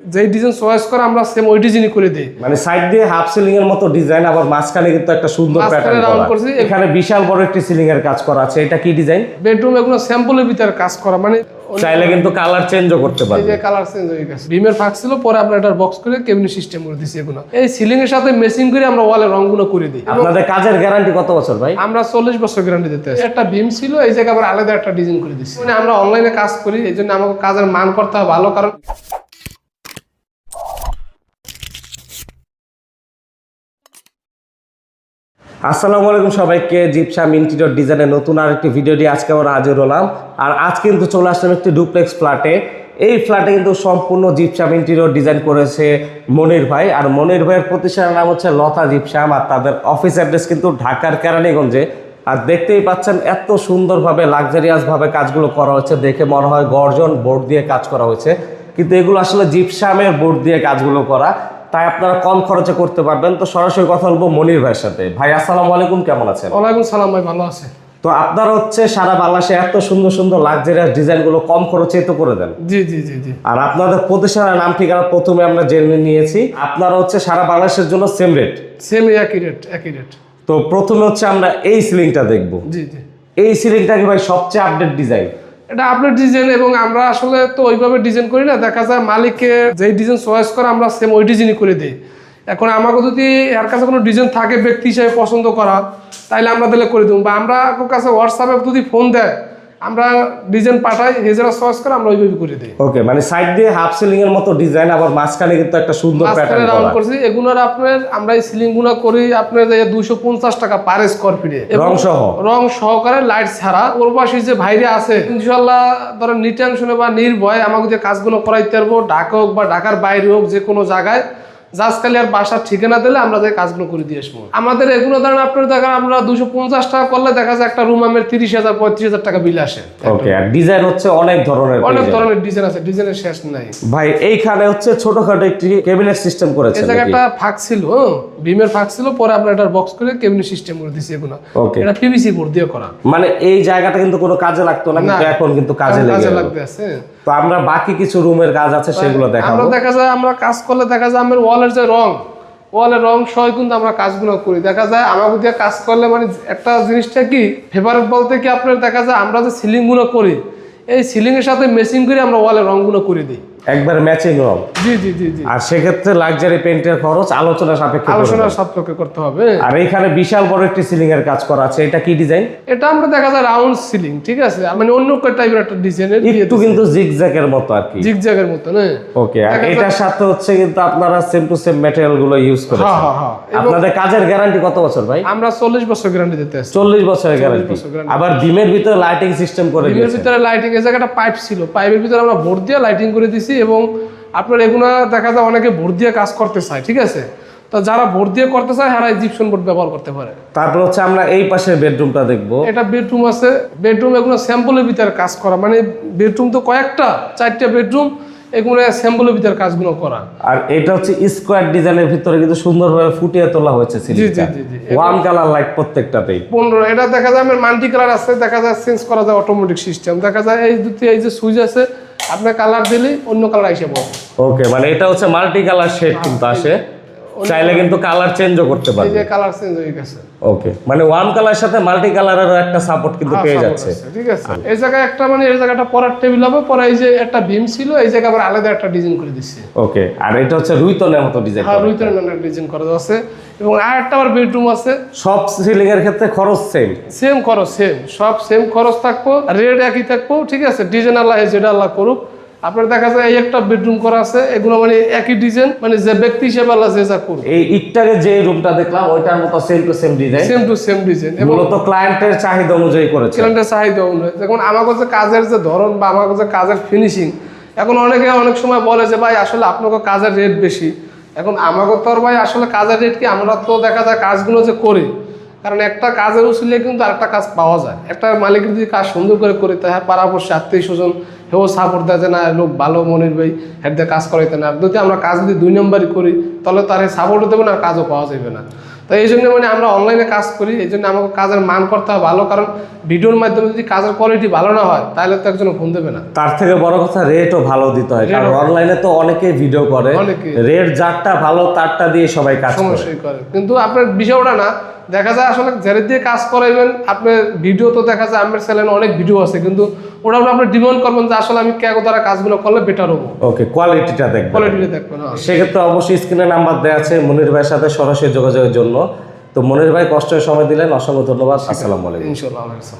যেই design choice করে আমরা সেম ওই ডিজাইনই করে দিই। মানে সাইড দিয়ে হাফ সিলিং এর মতো ডিজাইন আবার মাঝখানে কিন্তু একটা সুন্দর প্যাটার্ন করা। করছি। এখানে বিশাল বড় একটি সিলিং এর কাজ করা আছে। এটা কি ডিজাইন বেডরুম এগুলো স্যাম্পলের ভিতরে কাজ করা মানে চাইলে কিন্তু কালার চেঞ্জও করতে পারবে। এই যে কালার চেঞ্জ হয়ে গেছে। বিমের ফাঁক ছিল পরে আমরা এটার বক্স করে কেবিনেট সিস্টেম করে দিছি এগুলো। এই সিলিং এর সাথে মেসিং করে আমরা ওয়ালে রংগুলো করে দিই। আপনাদের কাজের গ্যারান্টি কত বছর ভাই? আমরা চল্লিশ বছর গ্যারান্টি দিতে আছি। একটা বিম ছিল এই জায়গায় আবার আলাদা একটা ডিজাইন করে দিচ্ছি মানে আমরা অনলাইনে কাজ করি এই জন্য আমাকে কাজের মান করতে হয় ভালো কারণ আসসালামু আলাইকুম সবাইকে, জিপসাম ইন্টিরিয়র ডিজাইনের নতুন আরেকটি ভিডিও দিয়ে আজকে আমরা হাজির হলাম। আর আজ কিন্তু চলে আসলাম একটি ডুপ্লেক্স ফ্ল্যাটে এই ফ্ল্যাটে কিন্তু সম্পূর্ণ জিপসাম ইন্টিরিয়র ডিজাইন করেছে মনির ভাই। আর মনির ভাইয়ের প্রতিষ্ঠানের নাম হচ্ছে লতা জিপসাম, আর তাদের অফিস অ্যাড্রেস কিন্তু ঢাকার কেরানীগঞ্জে। আর দেখতেই পাচ্ছেন এত সুন্দরভাবে লাক্সারিয়াসভাবে কাজগুলো করা হয়েছে। দেখে মনে হয় গর্জন বোর্ড দিয়ে কাজ করা হয়েছে। কিন্তু এগুলো আসলে জিপসামের বোর্ড দিয়ে কাজগুলো করা। তাই আপনারা কম খরচে করতে পারবেন। তো সরাসরি কথা বলব মনির ভাইয়ের সাথে। ভাই আসসালামু আলাইকুম কেমন আছেন? ওয়ালাইকুম সালাম ভাই ভালো আছে তো আপনারা হচ্ছে সারা বাংলাদেশে এত সুন্দর সুন্দর লাক্সারিয়াস ডিজাইনগুলো কম খরচে তো করে দেন। জি জি জি জি। আর আপনাদের প্রতিষ্ঠানের নাম ঠিকানা প্রথমে আমরা জেনে নিয়েছি। আপনারা হচ্ছে সারা বাংলাদেশের জন্য সেম রেট সেম একই রেট একই রেট তো প্রথমে হচ্ছে আমরা এই সিলিংটা দেখব। জি জি। এই সিলিংটা কি ভাই সবচেয়ে আপডেট ডিজাইন এটা আপনার ডিজাইন এবং আমরা আসলে তো ওইভাবে ডিজাইন করি না। দেখা যায় মালিককে যেই ডিজাইন চয়েস করে, আমরা সেম ওই ডিজাইনই করে দিই। এখন আমাকে যদি এর কাছে কোনো ডিজাইন থাকে ব্যক্তি হিসাবে পছন্দ করা, তাইলে আমরা তাহলে করে দেবো। বা আমরা কাছে হোয়াটসঅ্যাপে যদি ফোন দেয় আমরা ডিজাইন পাঠাই হেজারা চয়েস করে আমরা ওইভাবে করে দিই। ওকে মানে সাইড দিয়ে হাফ সিলিং এর মতো ডিজাইন আবার মাঝখানে কিন্তু একটা সুন্দর প্যাটার্ন রাউন্ড করা করছি এগুলোর আপনার আমরা এই সিলিংগুলো করি আপনার দুইশো পঞ্চাশ টাকা পার স্কোয়ার ফিটে রং সহ? রং সহকারে লাইট ছাড়া। প্রবাসী যে ভাইরে আছে ইনশাল্লাহ ধরেন নিটাংশনে বা নির্ভয় আমাকে যে কাজগুলো করাইতে পারব ঢাকা হোক বা ঢাকার বাইরে হোক যে কোনো জায়গায় জাজকালি আর বাসার ঠিকানা দিলে আমরা যে কাজগুলো করে দিয়ে আসব। আমাদের এগুলো ধরেন আপনার দেখেন আমরা দুশো পঞ্চাশ টাকা করলে দেখা যায় একটা রুম আমের তিরিশ হাজার পঁয়ত্রিশ হাজার টাকা বিল আসে। ওকে আর ডিজাইন হচ্ছে অনেক ধরনের অনেক ধরনের ডিজাইন আছে ডিজাইনের শেষ নাই। ভাই এইখানে হচ্ছে ছোটখাটো একটি ক্যাবিনেট সিস্টেম করেছে জায়গায় একটা ফাঁক ছিল বিমের ফাঁক ছিল পরে আমরা এটার বক্স করে কেবিনেট সিস্টেম করে দিছি এগুলো। ওকে এটা পিভিসি বোর্ড দিয়ে করা। মানে এই জায়গাটা কিন্তু কোনো কাজে লাগতো না কিন্তু এখন কিন্তু কাজে লেগে কাজে। লাগতে আছে। তো আমরা বাকি কিছু রুমের কাজ আছে সেগুলো দেখাবো। আমরা দেখা যায় আমরা কাজ করলে দেখা যায় আমার ওয়ালের যে রং ওয়ালের রং সহ কিন্তু আমরা কাজগুলো করি। দেখা যায় আমাকে দিয়ে কাজ করলে মানে একটা জিনিসটা কি ফেভারেট বলতে কি আপনার দেখা যায় আমরা যে সিলিংগুলো করি এই সিলিং এর সাথে মেশিং করে আমরা ওয়ালের রংগুলো করে দিই। একবার ম্যাচিং রং জি জি জি জি। আর সেক্ষেত্রে লাক্সারি পেন্টের খরচ আলোচনা সাপেক্ষে করব। আলোচনার সাপেক্ষে করতে হবে। আর এইখানে বিশাল বড় একটি সিলিং এর কাজ করা আছে। এটা কি ডিজাইন এটা আমরা দেখা যায় রাউন্ড সিলিং ঠিক আছে? মানে অন্য কোন টাইপের একটা ডিজাইনের দিয়ে একটু কিন্তু জিগজ্যাগের মতো আর কি। জিগজ্যাগের মতো না? ওকে আর এটার সাথে হচ্ছে কিন্তু আপনারা সেম টু সেম ম্যাটেরিয়ালগুলো ইউজ হ্যাঁ করেছেন হ্যাঁ। হ্যাঁ আপনাদের কাজের গ্যারান্টি কত বছর ভাই? আমরা চল্লিশ বছর গ্যারান্টি দিতে আসছি। চল্লিশ বছরের গ্যারান্টি আবার ডিমের ভিতরে লাইটিং সিস্টেম করে এর দিয়েছে ভিতরে লাইটিং এর জায়গাটা পাইপ ছিল। পাইপের ভিতরে আমরা ভোট দিয়ে লাইটিং করে দিছি এবং আপনার এগুলো দেখা যায় অনেকে ভোট দিয়ে কাজ করতে চায় ঠিক আছে? তো যারা ভোট দিয়ে করতে চায় তারা ইজিপশন বোর্ড ব্যবহার করতে পারে। তারপর হচ্ছে আমরা এই পাশের বেডরুমটা দেখব। এটা বেডরুম আছে। বেডরুম এগুলো স্যাম্পলের ভিতরে কাজ করা। মানে বেডরুম তো কয়েকটা চারটা বেডরুম এগুলো স্যাম্পলের ভিতরে কাজগুলো করা। আর এটা হচ্ছে স্কোয়ার ডিজাইনের ভিতরে কিন্তু সুন্দরভাবে ফুটিয়ে তোলা হয়েছে সিলিংটা। ওয়ান কালার লাইট প্রত্যেকটাতেই। পনেরো এটা দেখা যায় আমার মাল্টি কালার আছে দেখা যায় চেঞ্জ করা যায় অটোমেটিক সিস্টেম দেখা যায় এই দুটি এই যে সুইচ আছে আপনার কালার দিলেই অন্য কালার এসে পড়বে ওকে মানে এটা হচ্ছে মাল্টি কালার শেড কিন্তু আসে। চাইলে কিন্তু কালার চেঞ্জও করতে এই পারবে। যে কালার চেঞ্জ হয়ে গেছে। ওকে মানে ওয়ান কালার সাথে মাল্টি কালারেরও একটা সাপোর্ট কিন্তু হ্যাঁ, পেয়ে যাচ্ছে। ঠিক আছে। এই জায়গায় একটা মানে এই জায়গাটা পরার টেবিল হবে পরে এই যে একটা বিম ছিল এই জায়গায় আবার আলাদা একটা ডিজাইন করে দিচ্ছে ওকে আর এটা হচ্ছে রুইতনের মতো ডিজাইন হ্যাঁ রুইতের ডিজাইন করা আছে। এবং আর একটা আবার বেডরুম আছে। সব সিলিং এর ক্ষেত্রে খরচ সেম সেম খরচ সেম সব সেম খরচ থাকব রেট একই থাকব ঠিক আছে। ডিজাইন আল্লাহ যেটা আল্লাহ করুক। আপনার দেখা যায় এই একটা বেডরুম করা আছে এগুলো মানে একই ডিজাইন মানে যে ব্যক্তি হিসেবে আল্লাহ যে যা করুক। এই ইটটাকে যে রুমটা দেখলাম ওইটার মতো same to same design same to same design এবং মূলত ক্লায়েন্টের চাহিদা অনুযায়ী করেছে। ক্লায়েন্টের চাহিদা অনুযায়ী। যেমন আমার কাছে কাজের যে ধরন বা আমার কাছে কাজের ফিনিশিং এখন অনেকে অনেক সময় বলে যে ভাই আসলে আপনাকে কাজের রেট বেশি। এখন আমাকে তো আর ভাই আসলে কাজের রেট কি? আমরা তো দেখা যায় কাজগুলো যে করি। কারণ একটা কাজের উচিলে কিন্তু আরেকটা কাজ পাওয়া যায়। একটা মালিক যদি কাজ সুন্দর করে করে তাহলে পাড়াপড়শি আত্মীয় স্বজন হেও সাপোর্ট দেয় যে না লোক ভালো মনের ভাই হেডে কাজ করাইতে না। যদি আমরা কাজ যদি দুই নম্বরই করি তাহলে তার সাপোর্টও দেবে না কাজও পাওয়া যাবে না। তো এই জন্য মানে আমরা অনলাইনে কাজ করি এই জন্য আমাকে কাজের মান করতে হবে ভালো কারণ ভিডিওর মাধ্যমে যদি কাজের কোয়ালিটি ভালো না হয় তাহলে তো একজন ফোন দেবে না। তার থেকে বড় কথা রেটও ভালো দিতে হয় কারণ অনলাইনে তো অনেকেই ভিডিও করে। রেট যারটা ভালো তারটা দিয়ে সবাই কাজ করে। করে। কিন্তু আপনার বিষয়টা না দেখা যায় আসলে যারা দিয়ে কাজ করাইবেন আপনার ভিডিও তো দেখা যায় আমার চ্যানেলে অনেক ভিডিও আছে কিন্তু ওটা আপনি ডিমান্ড করবেন যে আসলে আমি কে দ্বারা কাজগুলো করলে বেটার হব। ওকে কোয়ালিটিটা দেখবেন। কোয়ালিটিটা দেখবেন হ্যাঁ। সেক্ষেত্রে অবশ্যই স্ক্রিনে নাম্বার দেওয়া আছে মনির ভাইয়ের সাথে সরাসরি যোগাযোগের জন্য। তো মনির ভাই কষ্টের সময় দিলেন অসংখ্য ধন্যবাদ। আসসালামু আলাইকুম। আলাইকুম